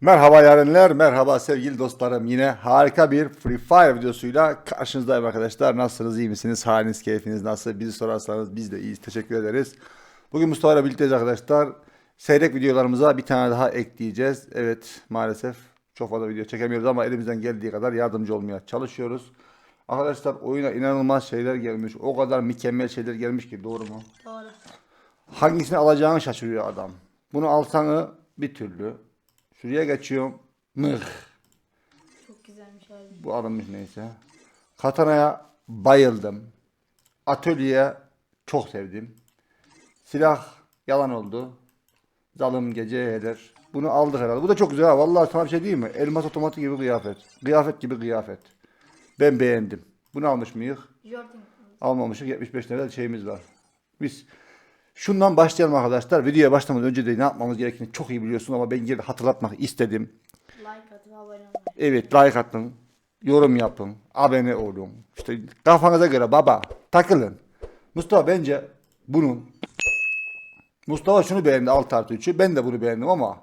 Merhaba yarenler, merhaba sevgili dostlarım. Yine harika bir Free Fire videosuyla karşınızdayım arkadaşlar. Nasılsınız, iyi misiniz? Haliniz, keyfiniz nasıl? Bizi sorarsanız biz de iyiyiz. Teşekkür ederiz. Bugün Mustafa ile birlikteyiz arkadaşlar. Seyrek videolarımıza bir tane daha ekleyeceğiz. Evet, maalesef çok fazla video çekemiyoruz ama elimizden geldiği kadar yardımcı olmaya çalışıyoruz. Arkadaşlar oyuna inanılmaz şeyler gelmiş. O kadar mükemmel şeyler gelmiş ki doğru mu? Doğru. Hangisini alacağını şaşırıyor adam. Bunu alsanı bir türlü. Şuraya geçiyorum. Mıh. Çok güzelmiş abi. Bu alınmış neyse. Katana'ya bayıldım. Atölyeye çok sevdim. Silah yalan oldu. Zalım gece eder. Bunu aldık herhalde. Bu da çok güzel ha. Vallahi sana bir şey diyeyim mi? Elmas otomatik gibi kıyafet. Kıyafet gibi kıyafet. Ben beğendim. Bunu almış mıyız? Jordan. almamışık 75 lira şeyimiz var. Biz şundan başlayalım arkadaşlar. Videoya başlamadan önce de ne yapmamız gerektiğini çok iyi biliyorsun ama ben yine hatırlatmak istedim. Like atıp abone olmayı. Evet like atın, yorum yapın, abone olun. İşte kafanıza göre baba takılın. Mustafa bence bunun Mustafa şunu beğendi alt artı 3'ü. Ben de bunu beğendim ama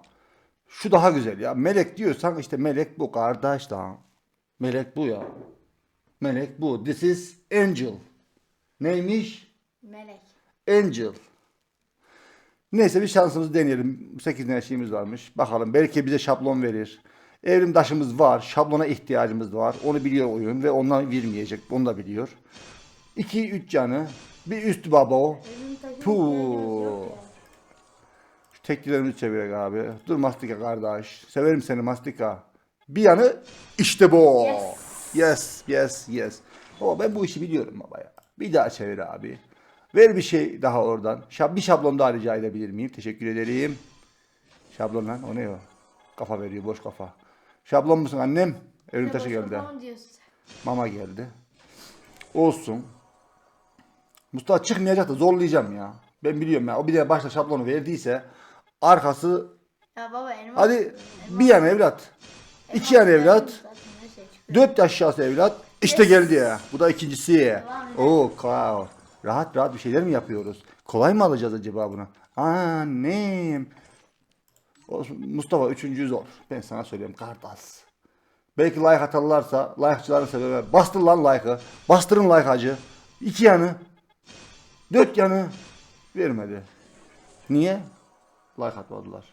şu daha güzel ya. Melek diyorsan işte melek bu kardeş daha. Melek bu ya. Melek bu. This is angel. Neymiş? Melek. Angel. Neyse bir şansımızı deneyelim. 8 tane şeyimiz varmış. Bakalım belki bize şablon verir. Evrim taşımız var. Şablona ihtiyacımız var. Onu biliyor oyun ve ondan vermeyecek. Onu da biliyor. 2 3 canı. Bir üst baba o. Ya. Şu teklilerimizi çevirek abi. Dur Mastika kardeş. Severim seni Mastika. Bir yanı işte bu. Yes. Yes, yes, yes. Baba ben bu işi biliyorum baba ya. Bir daha çevir abi. Ver bir şey daha oradan. Şab bir şablon daha rica edebilir miyim? Teşekkür ederim. Şablon lan o ne o? Kafa veriyor boş kafa. Şablon musun annem? Evrim taşı geldi. Mama geldi. Olsun. Mustafa çıkmayacak da zorlayacağım ya. Ben biliyorum ya. O bir de başta şablonu verdiyse arkası Ya baba elmas. hadi bir yan evlat. iki yan evlat. Şey. Dört aşağısı evlat. İşte geldi ya. Bu da ikincisi. Oo wow. Rahat rahat bir şeyler mi yapıyoruz? Kolay mı alacağız acaba bunu? Annem. Mustafa üçüncü zor. Ben sana söylüyorum kardeş. Belki like atarlarsa like'çıların sebebi. Bastır lan like'ı. Bastırın like hacı. İki yanı. Dört yanı. Vermedi. Niye? Like atmadılar.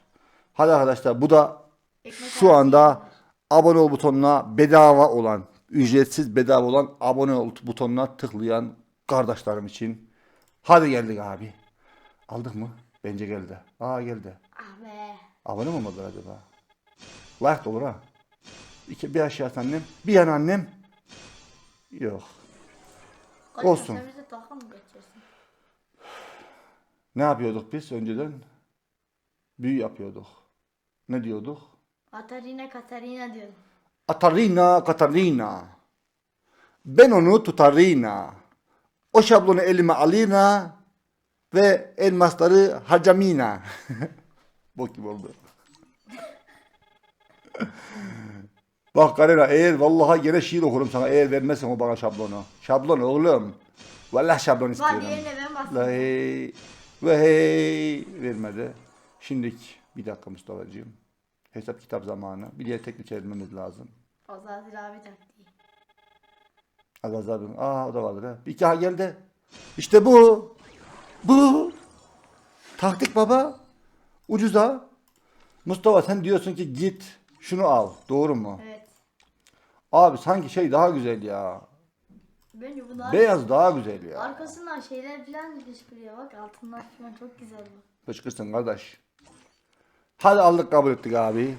Hadi arkadaşlar bu da şu anda abone ol butonuna bedava olan, ücretsiz bedava olan abone ol butonuna tıklayan kardeşlerim için. Hadi geldik abi. Aldık mı? Bence geldi. Aa geldi. Ah be. Abone mi olmadılar acaba? Like olur ha. İki, bir aşağısı annem. Bir yan annem. Yok. Kaç Olsun. Sen bize dalga mı geçiyorsun? Ne yapıyorduk biz önceden? Büyü yapıyorduk. Ne diyorduk? Katarina Katarina diyordum. Atarina Katarina. Ben onu tutarina. O şablonu elime alina ve elmasları harcamina. Bok gibi oldu. Bak Karina eğer vallahi gene şiir okurum sana eğer vermezsen o bana şablonu. Şablon oğlum. Vallahi şablon Var istiyorum. diğerine ben La bastım. hey ve hey vermedi. Şimdilik bir dakika Mustafa'cığım. Hesap kitap zamanı. Bir diğer tekli çevirmemiz lazım. Azazil abi taktiği. Agaz abim. Aa o da vardır ha. Bir daha geldi. İşte bu. Bu. Taktik baba. Ucuza. Mustafa sen diyorsun ki git şunu al. Doğru mu? Evet. Abi sanki şey daha güzel ya. Bence bu daha Beyaz daha güzel ya. Arkasından şeyler falan fışkırıyor bak altından falan çok güzel bu. Fışkırsın kardeş. Hadi aldık kabul ettik abi.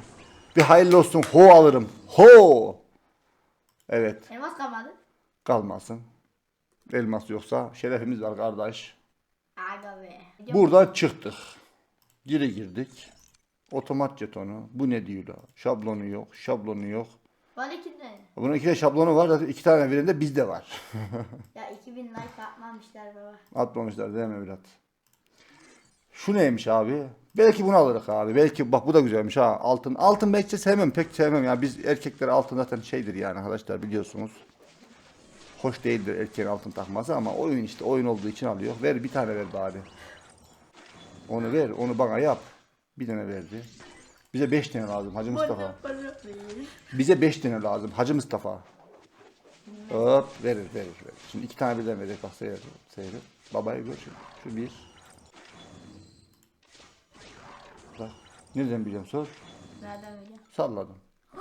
Bir hayırlı olsun. Ho alırım. Ho. Evet. Elmas kalmadı. Kalmasın. Elmas yoksa şerefimiz var kardeş. Buradan çıktık. Geri girdik. Otomat jetonu. Bu ne diyor la? Şablonu yok. Şablonu yok. Var iki tane. Bunun iki de şablonu var. Zaten iki tane veren de bizde var. Ya 2000 like atmamışlar baba. Atmamışlar değil mi evlat? Şu neymiş abi? Belki bunu alırız abi. Belki bak bu da güzelmiş ha. Altın. Altın belki sevmem. Pek sevmem ya. Biz erkekler altın zaten şeydir yani arkadaşlar biliyorsunuz. Hoş değildir erkeğin altın takması ama oyun işte oyun olduğu için alıyor. Ver bir tane ver bari. Onu ver. Onu bana yap. Bir tane verdi. Bize 5 tane lazım Hacı Mustafa. Bize 5 tane lazım Hacı Mustafa. Hop verir verir verir. Şimdi iki tane birden verecek bak seyir. Seyir. Babayı gör şimdi. Şu bir. Bak. Nereden bileceğim sor. Nereden vereyim? Salladım.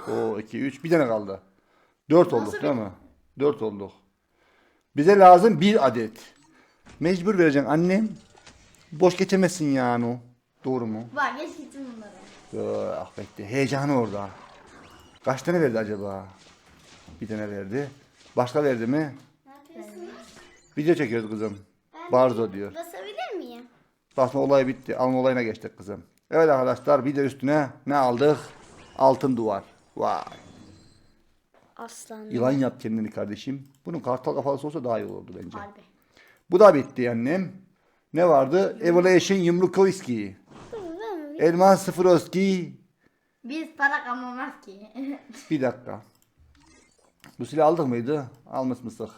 O 2 3 bir tane kaldı. 4 olduk Nasıl değil mi? 4 olduk. Bize lazım bir adet. Mecbur vereceksin annem. Boş geçemezsin yani o. Doğru mu? Bak geç gitsin bunlara. Ah bekle. Heyecanı orada. Kaç tane verdi acaba? Bir tane verdi. Başka verdi mi? Ne yapıyorsunuz? Video çekiyoruz kızım. Ben Barzo diyor. Basabilir miyim? Basma olayı bitti. Alma olayına geçtik kızım. Evet arkadaşlar bir de üstüne ne aldık? Altın duvar. Vay. Aslan. Yılan yap kendini kardeşim. Bunun kartal kafalısı olsa daha iyi olurdu bence. Harbi. Bu da bitti annem. Ne vardı? Evolution Yumrukovski. Elman Sıfıroski. Biz para kalmamaz ki. Bir dakika. Bu silahı aldık mıydı? Almış mısık?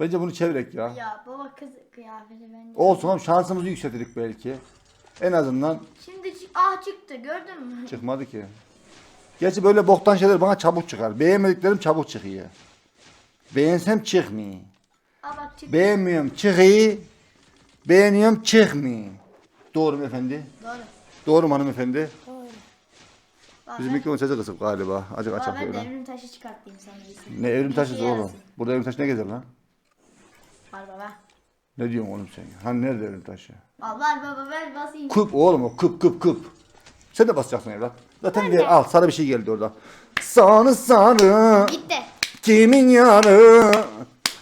Bence bunu çevirek ya. ya baba kız kıyafeti bence. Olsun oğlum şansımızı yükselttik belki. En azından Şimdi çı- ah çıktı gördün mü? çıkmadı ki. Gerçi böyle boktan şeyler bana çabuk çıkar. Beğenmediklerim çabuk çıkıyor. Beğensem çıkmıyor. Aa bak. Beğenmiyorum çıkıyor. Beğeniyorum çıkmıyor. Doğru mu efendi? Doğru. Doğru mu hanımefendi? Bak Bizim ben, mikrofon sesi kısık galiba. Acık bak açak ben böyle. devrim taşı çıkartayım sana iyisin. Ne evrim taşı İşe oğlum? Burada evrim taşı ne gezer lan? Var baba. Ne diyorsun oğlum sen? ya? Hani nerede evrim taşı? Al var baba ver basayım. Küp oğlum o küp küp küp. Sen de basacaksın evlat. Zaten ver, al sana bir şey geldi orada. Sarı sarı Gitti. kimin yarı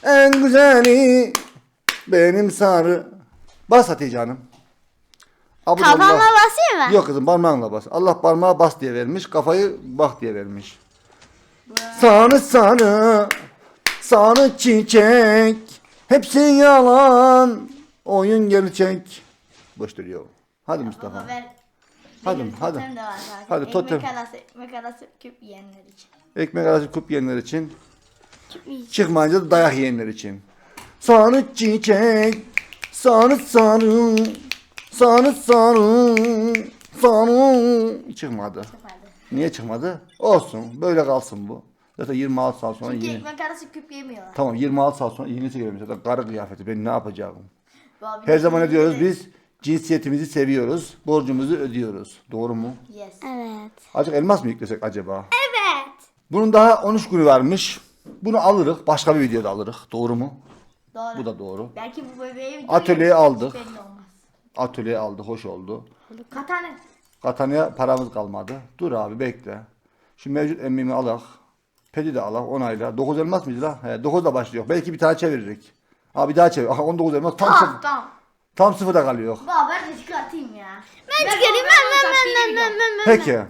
en güzeli benim sarı. Bas Hatice Hanım. Abdullah- Kafama basayım mı? Yok kızım parmağınla bas. Allah parmağı bas diye vermiş. Kafayı bak diye vermiş. Sarı sarı sarı çiçek hepsi yalan oyun gerçek. Boş duruyor. Hadi Mustafa. Baba ver. Hadi, Benim hadi. totem de var zaten. Hadi, ekmek totem. arası, ekmek arası küp yiyenler için. Ekmek arası kup yiyenler için. Çıkmayınca da dayak yiyenler için. Sarı çiçek, sarı sarı, sarı sarı, sarı. Çıkmadı. Çıkmadı. Niye çıkmadı? Olsun. Böyle kalsın bu. Zaten 26 saat sonra Çünkü yeni. ekmek arası küp yemiyorlar. Tamam 26 saat sonra yenisi geliyor. Zaten karı kıyafeti. Ben ne yapacağım? Baba, Her zaman ne diyoruz biz? Cinsiyetimizi seviyoruz. Borcumuzu ödüyoruz. Doğru mu? Yes. Evet. Acık elmas mı yüklesek acaba? Evet. Bunun daha 13 günü varmış. Bunu alırız. Başka bir videoda alırız. Doğru mu? Doğru. Bu da doğru. Belki bu bebeği Atölyeye aldık. Belli olmaz. Atölye aldı. Hoş oldu. Katane. Katanaya paramız kalmadı. Dur abi bekle. Şu mevcut emmimi alak. Pedi de alak. Onayla. 9 elmas mıydı la? He, 9 da başlıyor. Belki bir tane çeviririk. Abi bir daha çevir. Aha 19 elmas. Tam, Tamam tamam. Tam sıfırda kalıyor. Baba ben de çıkartayım ya. Ben çıkarayım. Ben ben ben ben ben ben. Peki.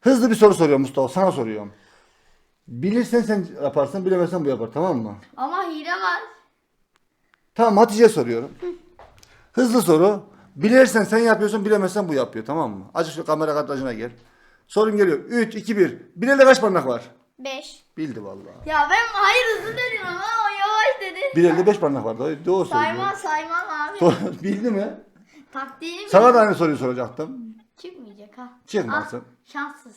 Hızlı bir soru soruyorum Mustafa. Sana soruyorum. Bilirsen sen yaparsın. Bilemezsen bu yapar. Tamam mı? Ama hile var. Tamam Hatice soruyorum. Hızlı soru. Bilirsen sen yapıyorsun, bilemezsen bu yapıyor. Tamam mı? Azıcık şu kamera kartacına gel. Sorun geliyor. 3, 2, 1. Bilir'de kaç parmak var? Beş. Bildi vallahi. Ya ben hayır hızlı dedim ama o yavaş dedi. Bilir'de 5 parmak var. Doğru, doğru söylüyor. Saymam saymam Doğru- Bildi mi? Taktiğim Sana da aynı soruyu soracaktım. çıkmayacak ha. Çıkmasın. Ah, şanssız.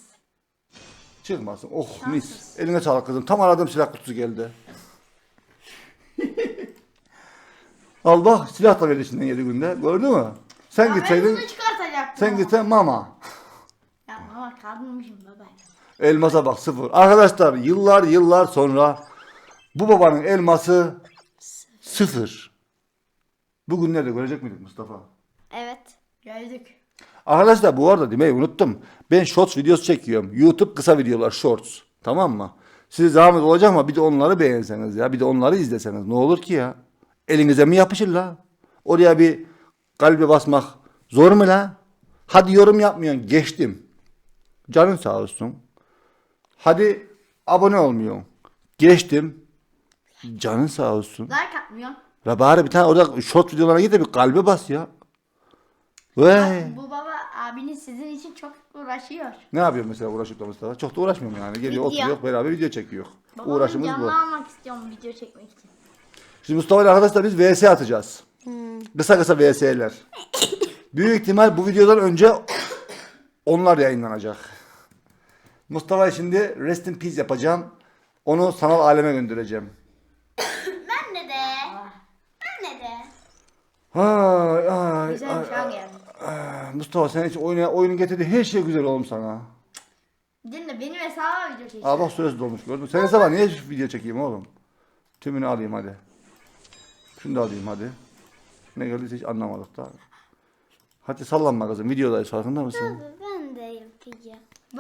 Çıkmasın. Oh Şanssız. mis. Eline sağlık kızım. Tam aradığım silah kutusu geldi. Al bak silah da verdi içinden 7 günde. Gördün mü? Sen Ya ben gitseydin, bunu çıkartacaktım. sen ama. gitsen mama. Ya ama kaldırmışım baba. Elmasa bak sıfır. Arkadaşlar yıllar yıllar sonra bu babanın elması sıfır. Bugünlerde görecek miydik Mustafa? Evet. Gördük. Arkadaşlar bu arada demeyi unuttum. Ben shorts videosu çekiyorum. YouTube kısa videolar shorts. Tamam mı? Size zahmet olacak ama bir de onları beğenseniz ya. Bir de onları izleseniz. Ne olur ki ya? Elinize mi yapışır la? Oraya bir kalbe basmak zor mu la? Hadi yorum yapmıyorsun. Geçtim. Canın sağ olsun. Hadi abone olmuyorsun. Geçtim. Canın sağ olsun. Like atmıyor. Ve bari bir tane orada short videolarına git de bir kalbe bas ya. Vay. Bu baba abiniz sizin için çok uğraşıyor. Ne yapıyor mesela uğraşıp da Mustafa? Çok da uğraşmıyorum yani. Geliyor Video. oturuyor beraber video çekiyor. Babamın Uğraşımız bu. canını almak istiyorum video çekmek için. Şimdi Mustafa ile arkadaşlar biz VS atacağız. Kısa kısa VS'ler. Büyük ihtimal bu videodan önce Onlar yayınlanacak. Mustafa şimdi Rest in Peace yapacağım. Onu sanal aleme göndereceğim. Ben de de. Ben de de. Ay ay Güzel ay. şey geldi. ay. Mustafa sen hiç oyuna, oyunun getirdiği her şey güzel oğlum sana. Dinle benim hesabıma video çekiyor. Aa bak süresi dolmuş gördün. mü? Sen hesaba niye video çekeyim oğlum? Tümünü alayım hadi. Şunu da alayım hadi. Ne geldiyse hiç anlamadık da. Hadi sallanma kızım. Videodayız farkında mısın? Ben de yapacağım.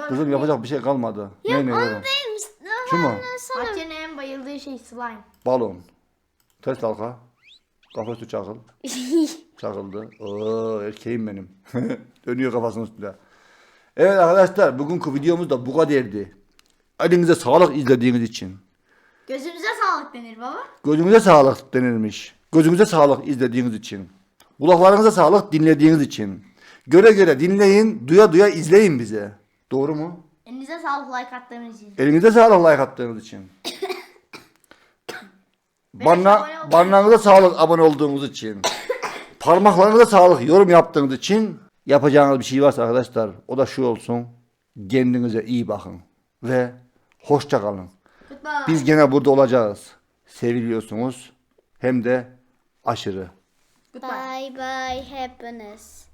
Kızım yapacak bir şey kalmadı. Ne ne Onu değilmiş. Şu mu? Hatice'nin en bayıldığı şey slime. Balon. Ters halka. Kafa üstü çakıl. Çakıldı. Oo erkeğim benim. Dönüyor kafasının üstünde. Evet arkadaşlar bugünkü videomuz da bu kadardı. Elinize sağlık izlediğiniz için. Gözünüze sağlık denir baba. Gözünüze sağlık denilmiş. Gözünüze sağlık izlediğiniz için. Kulaklarınıza sağlık dinlediğiniz için. Göre göre dinleyin, duya duya izleyin bize. Doğru mu? Elinize sağlık like attığınız için. Elinize sağlık like attığınız için. Barna, barnağınıza sağlık abone olduğunuz için. Parmaklarınıza sağlık yorum yaptığınız için. Yapacağınız bir şey varsa arkadaşlar o da şu olsun. Kendinize iyi bakın. Ve hoşça kalın. Goodbye. Biz gene burada olacağız. Seviliyorsunuz. Hem de aşırı. Goodbye. Bye bye happiness.